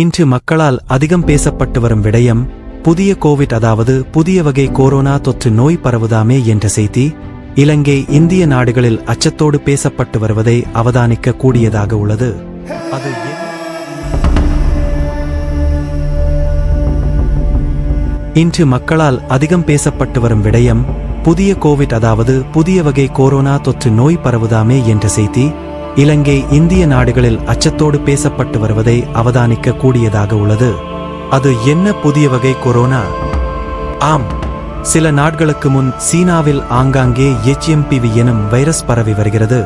இன்று மக்களால் அதிகம் பேசப்பட்டு வரும் விடயம் புதிய கோவிட் அதாவது புதிய வகை கொரோனா தொற்று நோய் பரவுதாமே என்ற செய்தி இலங்கை இந்திய நாடுகளில் அச்சத்தோடு பேசப்பட்டு வருவதை அவதானிக்க கூடியதாக உள்ளது. அது இன்று மக்களால் அதிகம் பேசப்பட்டு வரும் விடயம் புதிய கோவிட் அதாவது புதிய வகை கொரோனா தொற்று நோய் பரவுதாமே என்ற செய்தி இலங்கை இந்திய நாடுகளில் அச்சத்தோடு பேசப்பட்டு வருவதை அவதானிக்க கூடியதாக உள்ளது. அது என்ன புதிய வகை கொரோனா? ஆம் சில நாட்களுக்கு முன் சீனாவில் ஆங்காங்கே எச்எம்பிவி எனும் வைரஸ் பரவி வருகிறது.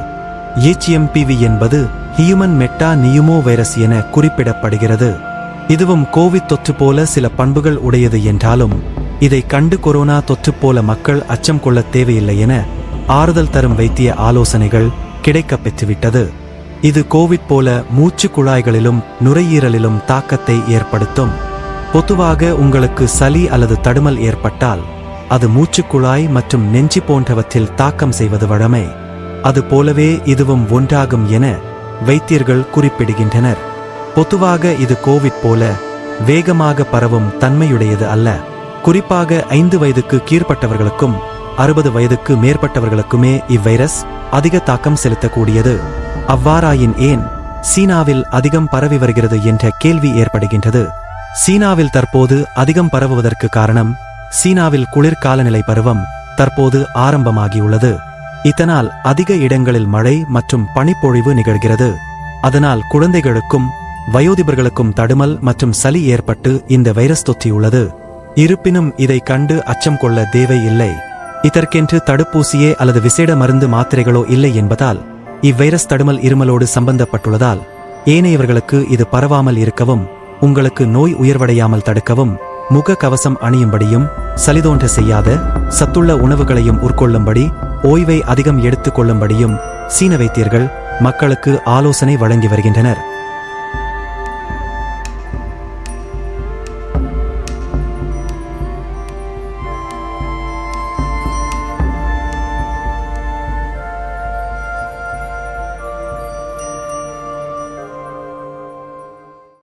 எச்எம்பிவி என்பது ஹியூமன் மெட்டா நியுமோ வைரஸ் என குறிப்பிடப்படுகிறது. இதுவும் கோவிட் தொற்று போல சில பண்புகள் உடையது என்றாலும் இதை கண்டு கொரோனா தொற்று போல மக்கள் அச்சம் கொள்ளத் தேவையில்லை என ஆறுதல் தரும் வைத்திய ஆலோசனைகள் கிடைக்கப் பெற்றுவிட்டது. இது கோவிட் போல மூச்சு குழாய்களிலும் நுரையீரலிலும் தாக்கத்தை ஏற்படுத்தும். பொதுவாக உங்களுக்கு சளி அல்லது தடுமல் ஏற்பட்டால் அது மூச்சுக்குழாய் மற்றும் நெஞ்சி போன்றவற்றில் தாக்கம் செய்வது வழமை. அது போலவே இதுவும் ஒன்றாகும் என வைத்தியர்கள் குறிப்பிடுகின்றனர். பொதுவாக இது கோவிட் போல வேகமாக பரவும் தன்மையுடையது அல்ல. குறிப்பாக ஐந்து வயதுக்கு கீழ்ப்பட்டவர்களுக்கும் அறுபது வயதுக்கு மேற்பட்டவர்களுக்குமே இவ்வைரஸ் அதிக தாக்கம் செலுத்தக்கூடியது. அவ்வாறாயின் ஏன் சீனாவில் அதிகம் பரவி வருகிறது என்ற கேள்வி ஏற்படுகின்றது. சீனாவில் தற்போது அதிகம் பரவுவதற்கு காரணம் சீனாவில் குளிர்காலநிலை பருவம் தற்போது ஆரம்பமாகியுள்ளது. இதனால் அதிக இடங்களில் மழை மற்றும் பனிப்பொழிவு நிகழ்கிறது. அதனால் குழந்தைகளுக்கும் வயோதிபர்களுக்கும் தடுமல் மற்றும் சளி ஏற்பட்டு இந்த வைரஸ் தொற்றியுள்ளது. இருப்பினும் இதை கண்டு அச்சம் கொள்ள தேவை இல்லை இதற்கென்று தடுப்பூசியே அல்லது விசேட மருந்து மாத்திரைகளோ இல்லை என்பதால் இவ்வைரஸ் தடுமல் இருமலோடு சம்பந்தப்பட்டுள்ளதால் ஏனையவர்களுக்கு இது பரவாமல் இருக்கவும் உங்களுக்கு நோய் உயர்வடையாமல் தடுக்கவும் முக கவசம் அணியும்படியும் சலிதோன்ற செய்யாத சத்துள்ள உணவுகளையும் உட்கொள்ளும்படி ஓய்வை அதிகம் எடுத்துக் கொள்ளும்படியும் சீன வைத்தியர்கள் மக்களுக்கு ஆலோசனை வழங்கி வருகின்றனர்.